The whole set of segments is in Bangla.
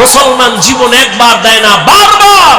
মুসলমান জীবন একবার দেয় না, বারবার।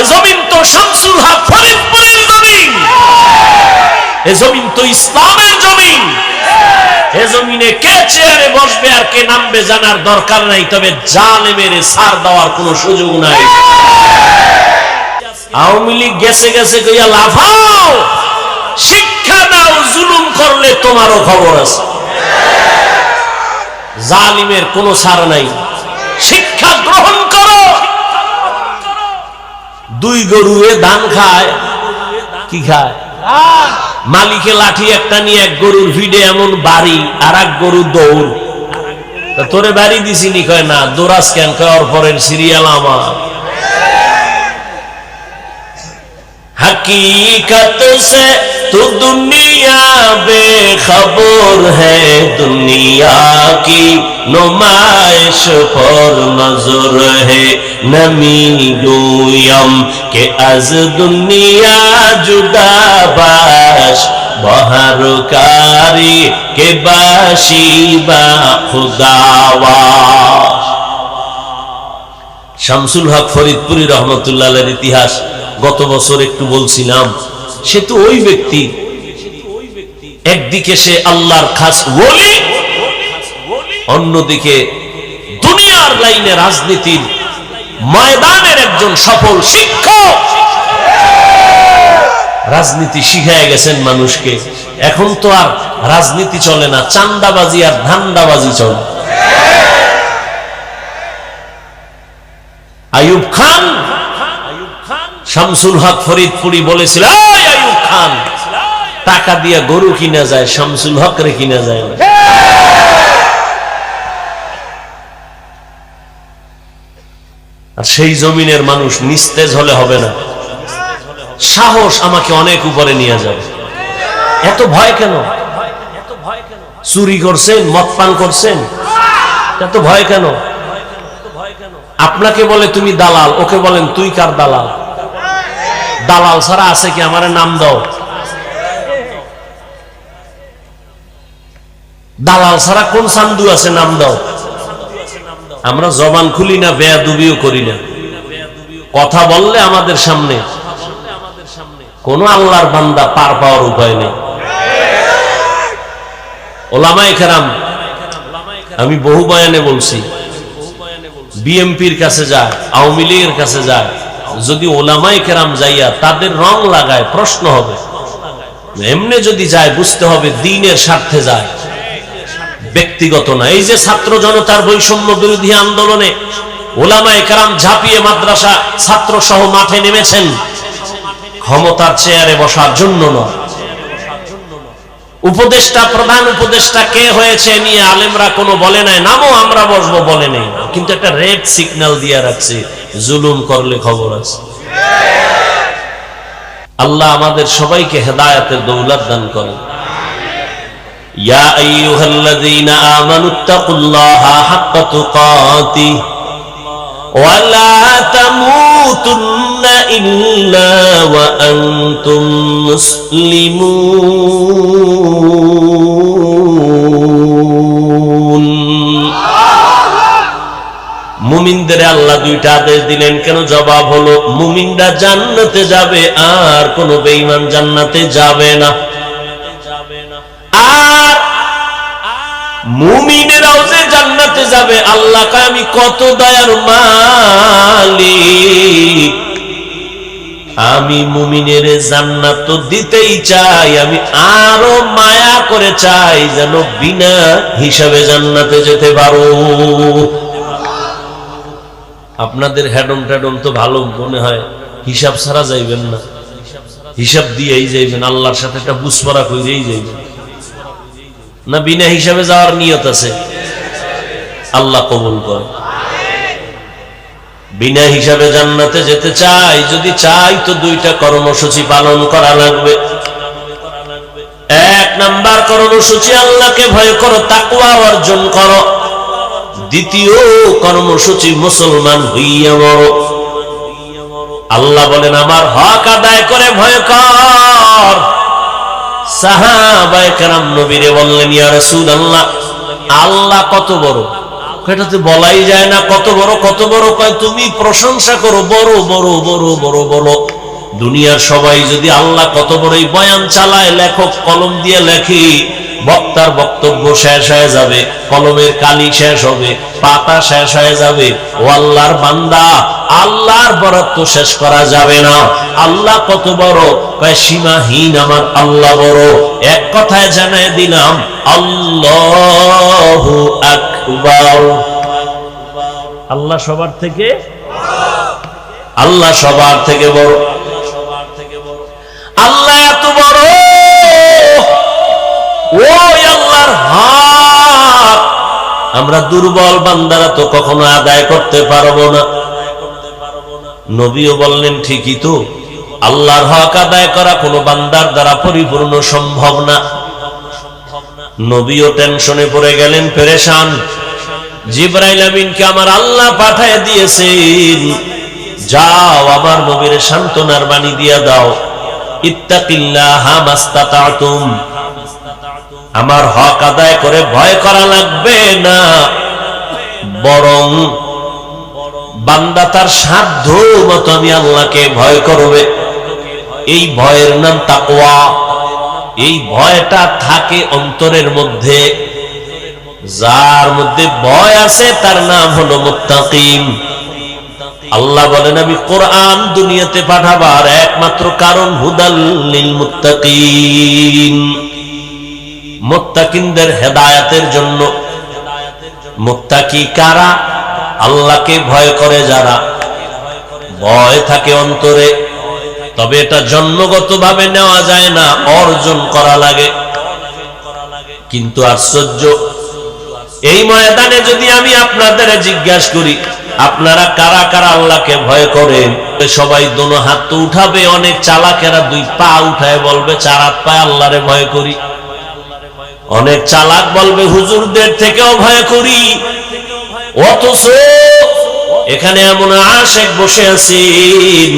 এ জমিন তো শামসুল হক ফরিদপুরের জমিন। এ জমিন তো ইসলামের জমিন। এ জমিনে কে চেয়ারে বসবে আর কে নামবে জানার দরকার নাই, তবে জালেমের সার দেওয়ার কোনো সুযোগ নাই। আওয়ামী লীগ গেছে গেছে কইয়া লাফাও। শিক্ষা দাও, জুলুম করলে তোমারও খবর আছে। জালিমের কোনো সার নাই। শিক্ষা গ্রহণ করো। দুই গরুয়ে ধান খায়, কি খায়? মালিকে লাঠি একটা নিয়ে এক গরুর ভিড়ে এমন বাড়ি আর এক গরু দৌড়। তোরে বাড়ি দিছি নি কয় না দোরাস কেন? কয় পরের সিরিয়াল আমার। تو دنیا بے خبر ہے دنیا کی نمائش پر نظر ہے نمی گویم کہ از دنیا جدا باش بہر کاری کے باشی با خدا واش شمس الحق خداواش শামসুল হক ফরিদপুরি রহমতুল্লাহ ইতিহাস গত বছর একটু বলছিলাম সে তো ওই ব্যক্তি। একদিকে সে আল্লাহর খাস ওলি, অন্যদিকে দুনিয়ার লাইনে রাজনীতির ময়দানের একজন সফল শিক্ষক। রাজনীতি শিখায় গেছেন মানুষকে। এখন তো আর রাজনীতি চলে না, চান্দাবাজি আর ধান্দাবাজি চলে। আয়ুব খান শামসুল হক ফরিদপুরি বলেছিল খান, টাকা দিয়ে গরু কিনা যায়, শামসুল হক রে কিনা যায় আর সেই জমিনের মানুষ নিস্তেজ হলে হবে না। সাহস আমাকে অনেক উপরে নিয়ে যাবে। এত ভয় কেন? চুরি করছেন, মদ পান করছেন, এত ভয় কেন? আপনাকে বলে তুমি দালাল, ওকে বলেন, তুই কার দালাল? দালাল ছাড়া আছে কি? আমার নাম দাও। দালাল ছাড়া কোন সান্দু আছে? নাম দাও। আমরা জবান খুলি না বেয়া দুবিও করি না। কথা বললে আমাদের সামনে। কোন আল্লাহর বান্দা পার পাওয়ার উপায় নেই। ওলামাই খেরাম আমি বহু বয়ানে বলছি, বিএমপির কাছে যায়, আওয়ামী লীগের কাছে যায়। যদি ওলামাই কেরাম যাইয়া তাদের রং লাগায়, প্রশ্ন হবে। এমনি যদি যায়, বুঝতে হবে দিনের স্বার্থে যায়। ব্যক্তিগত না। এই যে ছাত্র জনতার বৈষম্য বিরোধী আন্দোলনে ওলামাই কেরাম ঝাঁপিয়ে মাদ্রাসা ছাত্র সহ মাঠে নেমেছেন, ক্ষমতার চেয়ারে বসার জন্য নয়। উপদেষ্টা প্রধান উপদেষ্টা কে হয়েছে নিয়ে আলেমরা কোনো বলে নাই নামও আমরা বসবো বলে নেই কিন্তু একটা রেড সিগন্যাল দিয়ে রাখছে জুলুম করলে খবর আছে আল্লাহ আমাদের সবাইকে হেদায়াতের দৌলত দান করেন ইয়া আইয়ুহাল্লাযীনা আমানুত্তাকুল্লাহা হাক্কা তুকাতিহি ولا تموتن إلا وأنتم مسلمون মুমিনদের আল্লাহ দুইটা আদেশ দিলেন কেন জবাব হলো মুমিনরা জান্নাতে যাবে আর কোন বেঈমান জান্নাতে যাবে না আর মুমিনেরাও যে জান্নাতে যাবে, আল্লাহ আমি কত দয়ার মালিক। আমি মুমিনের জান্নাত তো দিতেই চাই, আমি আরও মায়া করে চাই যেন বিনা হিসাবে জান্নাতে যেতে পারো। আপনাদের হ্যাডম ট্যাডম তো ভালো মনে হয়, হিসাব ছাড়া যাইবেন না। হিসাব দিয়েই যাইবেন, আল্লাহর সাথে একটা বুসপরা কইরেই যাইবেন। না বিনা হিসাবে যাওয়ার নিয়ত আছে? আল্লাহ কবুল কর। বিনা হিসাবে জান্নাতে যেতে চাই, যদি চাই তো দুইটা কর্মসূচি পালন করা লাগবে। এক নাম্বার কর্মসূচি, আল্লাহকে ভয় করো তাকুয়া অর্জন করো। দ্বিতীয় কর্মসূচি, মুসলমান হইয়া মরো। আল্লাহ বলেন, আমার হক আদায় করে ভয় কর। সাহাবায়ে কেরাম নবীরে বললেন, ইয়া রাসূলুল্লাহ, আল্লাহ কত বড়? এটাতে বলাই যায় না, কত বড় কত বড়, কয় তুমি প্রশংসা করো, বড় বড় বড় বড় বড় দুনিয়ার সবাই যদি আল্লাহ কত বড় বয়ান চালায়, লেখক কলম দিয়ে লেখে, বক্তার বক্তব্য শেষ হয়ে যাবে, কলমের কালি শেষ হবে, পাতা শেষ হয়ে যাবে, ও আল্লাহর বান্দা, আল্লাহর বরাদ্দ শেষ করা যাবে না। আল্লাহ কত বড়, কয় সীমাহীন আমার আল্লাহ বড়। এক কথায় জানাই দিলাম, আল্লাহ আকবার। আল্লাহ সবার থেকে আল্লাহ সবার থেকে বড়। আল্লাহ এত বড়। ওই আল্লাহর হাত। আমরা দুর্বল বান্দারা তো কখনো আদায় করতে পারব না। নবীও বললেন ঠিকই তো। আল্লাহর হক আদায় করা কোনো বান্দার দ্বারা পরিপূর্ণ সম্ভব না। নবীও টেনশনে পড়ে গেলেন, পেরেশান, জিব্রাইল আমিনকে আমার আল্লাহ পাঠায় দিয়েছেন। যাও, আমার নবীর সান্ত্বনার বাণী দিয়া দাও। আমার হক আদায় করে ভয় করা লাগবে না। বরং বান্দা তার সাধ্য মতো আমি আল্লাহকে ভয় করবে। এই ভয়ের নাম তাকওয়া। এই ভয়টা থাকে অন্তরের মধ্যে। যার মধ্যে ভয় আছে, তার নাম হলো মুত্তাকিম আল্লাহ বলেন, আমি কোরআন দুনিয়াতে পাঠাবার একমাত্র কারণ মুত্তাকিন। মুত্তাকিনদের হেদায়াতের জন্য। মুত্তাকি কারা? আল্লাহকে ভয় করে যারা। ভয় থাকে অন্তরে। তবে এটা জন্মগতভাবে নেওয়া যায় না, অর্জন করা লাগে। কিন্তু আশ্চর্য, এই ময়দানে যদি আমি আপনাদের জিজ্ঞাসা করি, আপনারা কারা কারা আল্লাহকে ভয় করেন? সবাই দোনো হাত তো উঠাবে, অনেক চালাকেরা দুই পা উঠায় বলবে, চার হাত পায়ে আল্লাহরে ভয় করি। অনেক চালাক বলবে, হুজুরদের থেকেও ভয় করি। অথচ এখানে এমন আশেক বসে আছেন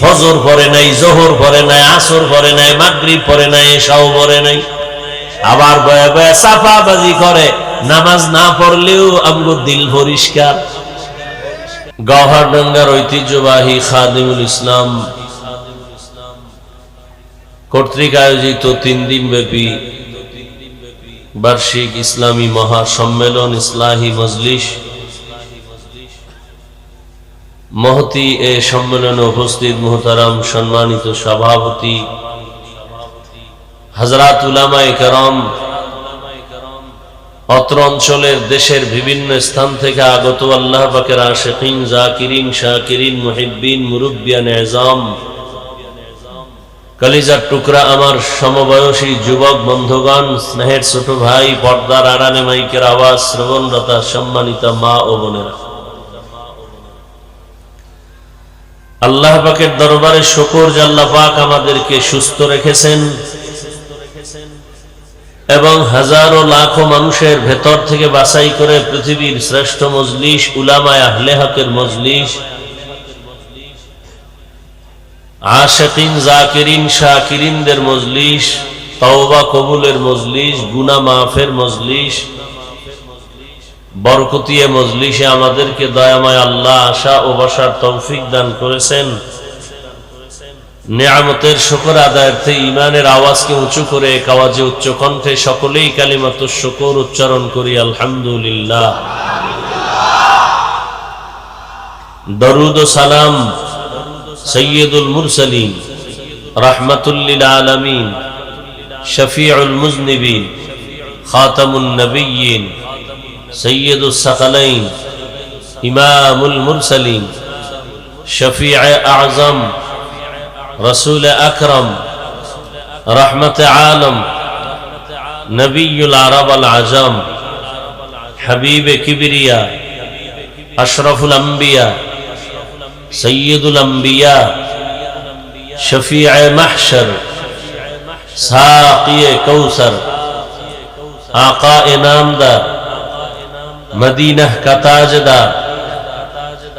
ফজর পরে নাই, জোহর পরে নাই, আসর পরে নাই, মাগরিব পরে নাই এসাও পরে নাই। আবার বয়ে বয়ে সাফাবাজি করে। নামাজ না পড়লেও আমগো দিল পরিষ্কার। গহরডাঙ্গার ঐতিহ্যবাহী খাদিমুল ইসলাম কর্তৃক আয়োজিত তিন দিন ব্যাপী বার্ষিক ইসলামী মহাসম্মেলন, ইসলাহী মজলিস মহতি এ সম্মেলনে উপস্থিত মোহতারাম সম্মানিত সভাপতি হাজরাত অত্র অঞ্চলের দেশের বিভিন্ন স্থান থেকে আগত আল্লাহ পাকের আশেকিন, জাকিরিন, শাকিরিন, মুহিব্বিন, মুরব্বিয়ান, এজাম, কালিজার টুকরা আমার সমবয়সী যুবক বন্ধুগণ, স্নেহের ছোট ভাই, পর্দার আড়ালে মাইকের আওয়াজ শ্রবণরতা সম্মানিতা মা ও বোনেরা। আল্লাহ পাকের দরবারে শকর জাল্লা পাক আমাদেরকে সুস্থ রেখেছেন এবং হাজারো লাখো মানুষের ভেতর থেকে বাছাই করে পৃথিবীর শ্রেষ্ঠ মজলিস উলামায় আহলে হকের মজলিস, আশাকিন, জাকিরিন, শাকিরিনদের মজলিস, তওবা কবুলের মজলিস গুনা মাফের মজলিস বরকতিয়ে মজলিসে আমাদেরকে দয়াময় আল্লাহ আশা ও বসার তৌফিক দান করেছেন। নেয়ামতের শকর আদায়ার্থে ইমানের আওয়াজকে উঁচু করে কাওয়াজে উচ্চ কণ্ঠে সকলেই কালিমাত শকর উচ্চারণ করি, আলহামদুলিল্লাহ। দরুদ ও সালাম সৈয়দুল মুরসালিন রাহমাতুল্লিল আলমিন, শফিউল মুজনিবিন, খাতামুন নবীন سيد الثقلين إمام المرسلين شفيع أعظم رسول أكرم رحمة عالم نبي العرب العجم حبيب كبرياء أشرف الأنبياء سيد الأنبياء شفيع محشر ساقي كوثر آقا نامدار مدینہ کا تاجدار،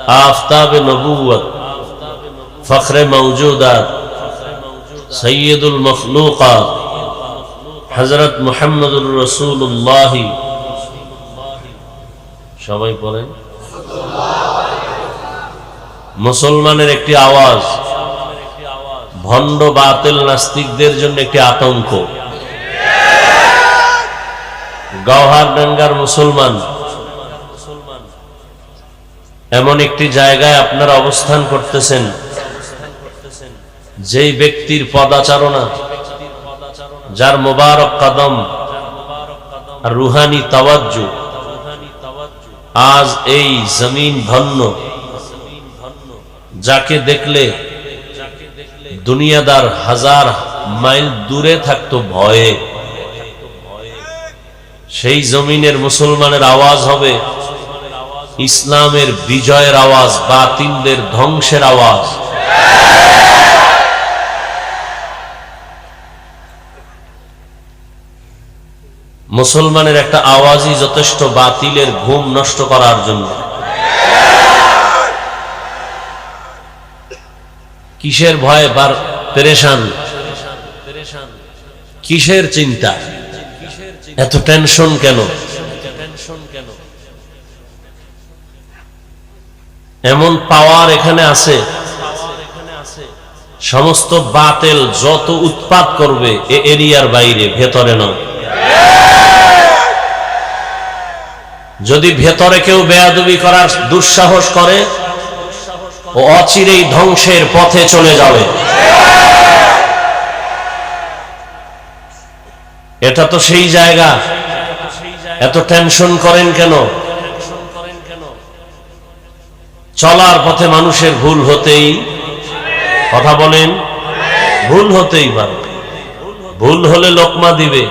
آفتاب نبوت، فخر موجودات، سید المخلوقات، حضرت محمد الرسول اللہ۔ সবাই آواز মুসলমানের একটি دیر ভণ্ড বাতেল নাস্তিকদের জন্য کو گوہار ڈنگر مسلمان مسلمان এমন একটি জায়গায় আপনারা অবস্থান করতেছেন, যেই ব্যক্তির পদাচারণা, যার মোবারক কদম রুহানি তাওয়াজ্জু, আজ এই জমিন ধন্য, যাকে দেখলে দুনিয়াদার হাজার মাইল দূরে থাকতো ভয়ে, সেই জমিনের মুসলমানের আওয়াজ হবে ইসলামের বিজয়ের আওয়াজ, বাতিলদের ধ্বংসের আওয়াজ। মুসলমানের একটা আওয়াজই যথেষ্ট বাতিলের ঘুম নষ্ট করার জন্য। কিসের ভয় বার পেরেশান? কিসের চিন্তা? এত টেনশন কেন? এমন পাওয়ার এখানে আছে। সমস্ত বাতেল যত উৎপাত করবে এ এরিয়ার বাইরে, ভেতরে নয়। যদি ভেতরে কেউ বেয়াদবি করার দুঃসাহস করে, ও অচিরেই ধ্বংসের পথে চলে যাবে। এটা তো সেই জায়গা। এত টেনশন করেন কেন? চলার পথে মানুষের ভুল হতেই কথা বলেন, ভুল হতেই পারে। ভুল হলে লোকমা দিবে।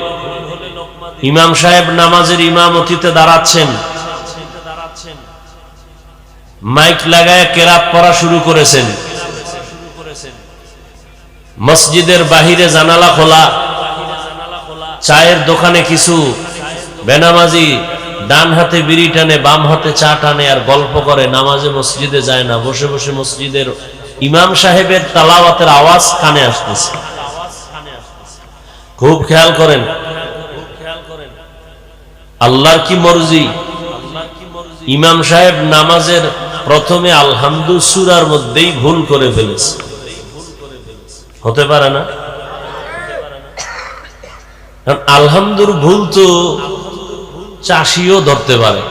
ইমাম সাহেব নামাজের ইমাম ইমামতিতে দাঁড়াচ্ছেন। মাইক লাগায় কেরাত পড়া শুরু করেছেন। মসজিদের বাহিরে জানালা খোলা, চায়ের দোকানে কিছু বেনামাজি ডান হাতে বিড়ি টানে, বাম হাতে চা টানে আর গল্প করে, নামাজে মসজিদে যায় না, বসে বসে মসজিদের ইমাম সাহেবের তালাওয়াতের আওয়াজ কানে আসতেছে। খুব খেয়াল করেন। আল্লাহর কি মর্জি? ইমাম সাহেব নামাজের প্রথমে আলহামদু সুরার মধ্যেই ভুল করে ফেলেছে। হতে পারে না? আলহামদুর ভুল তো চাষিও ধরতে পারে।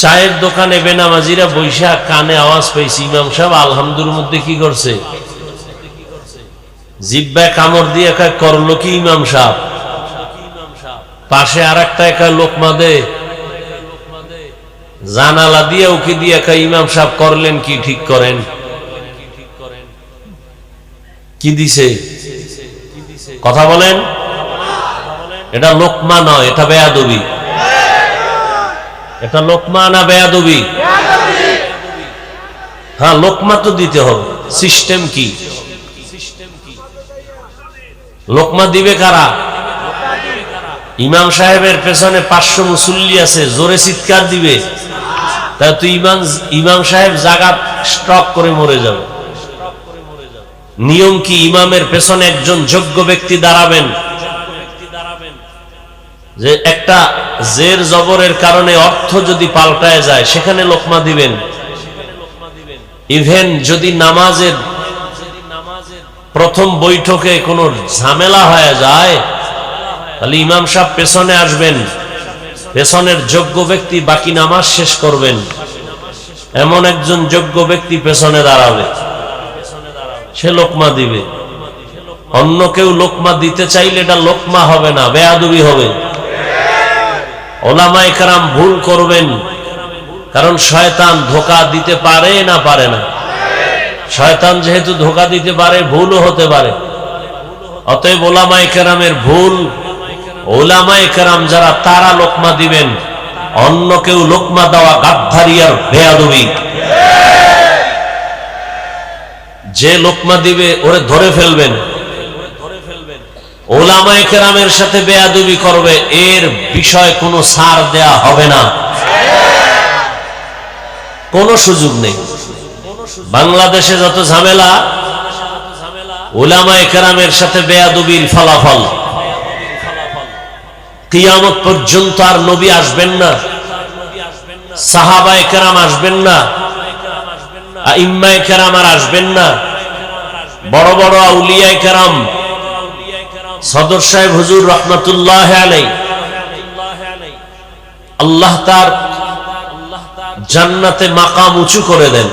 চায়ের দোকানে বেনামাজিরা বৈশাখ কানে আওয়াজ পেয়েছি ইমাম সাহেব আলহামদুর মধ্যে কি করছে? জিব্বায় কামড় দিয়ে একা করল কি ইমাম সাহেব? পাশে আর একটা একা লোকমা দে জানালা দিয়ে ওকে দিয়ে একা ইমাম সাহেব করলেন কি ঠিক করেন? কি দিছে? কথা বলেন। এটা লোকমা নয়, এটা বেয়াদবি। এটা লোকমা না বেয়াদবি? হ্যাঁ লোকমা তো দিতে হবে। সিস্টেম কি? লোকমা দিবে কারা? ইমাম সাহেবের পেছনে পাঁচশো মুসল্লি আছে, জোরে চিৎকার দিবে। তা তুই ইমাম ইমাম সাহেব জায়গা স্টক করে মরে যাবে। নিয়ম কি? ইমামের পেছনে একজন যোগ্য ব্যক্তি দাঁড়াবেন। যে একটা জের জবরের কারণে অর্থ যদি পাল্টায় যায়, সেখানে লোকমা দিবেন। ইভেন যদি নামাজের প্রথম বৈঠকে কোনো ঝামেলা হয়ে যায়, তাহলে ইমাম সাহেব পেছনে আসবেন। পেছনের যোগ্য ব্যক্তি বাকি নামাজ শেষ করবেন। এমন একজন যোগ্য ব্যক্তি পেছনে দাঁড়াবে। সে লোকমা দিবে। অন্য কেউ লোকমা দিতে চাইলে এটা লোকমা হবে না, বেয়াদুবি হবে। ওলামাই কারাম ভুল করবেন। কারণ শয়তান ধোকা দিতে পারে না পারে না। শয়তান যেহেতু ধোকা দিতে পারে, ভুলও হতে পারে। অতএব ওলামাই কেরামের ভুল ওলামাই কেরাম যারা তারা লোকমা দিবেন, অন্য কেউ লোকমা দেওয়া গাদ্ধারি আর বেয়াদবি। যে লোকমা দিবে, ওরে ধরে ফেলবেন। ওলামায় কেরামের সাথে বেয়াদবি করবে, এর বিষয় কোনো সার দেয়া হবে না। কোনো সুযোগ নেই। বাংলাদেশে যত ঝামেলা, ওলামায় কেরামের সাথে বেয়াদবির ফলাফল। কিয়ামত পর্যন্ত আর নবী আসবেন না, সাহাবায়ে কেরাম আসবেন না ইম্মায় কেরাম আর আসবেন না। বড় বড় আউলিয়ায় কেরাম সদর সাহেব হুজুর রহমতুল্লাহ আলাই আল্লাহ তার জান্নাতে মাকাম উঁচু করে দেন।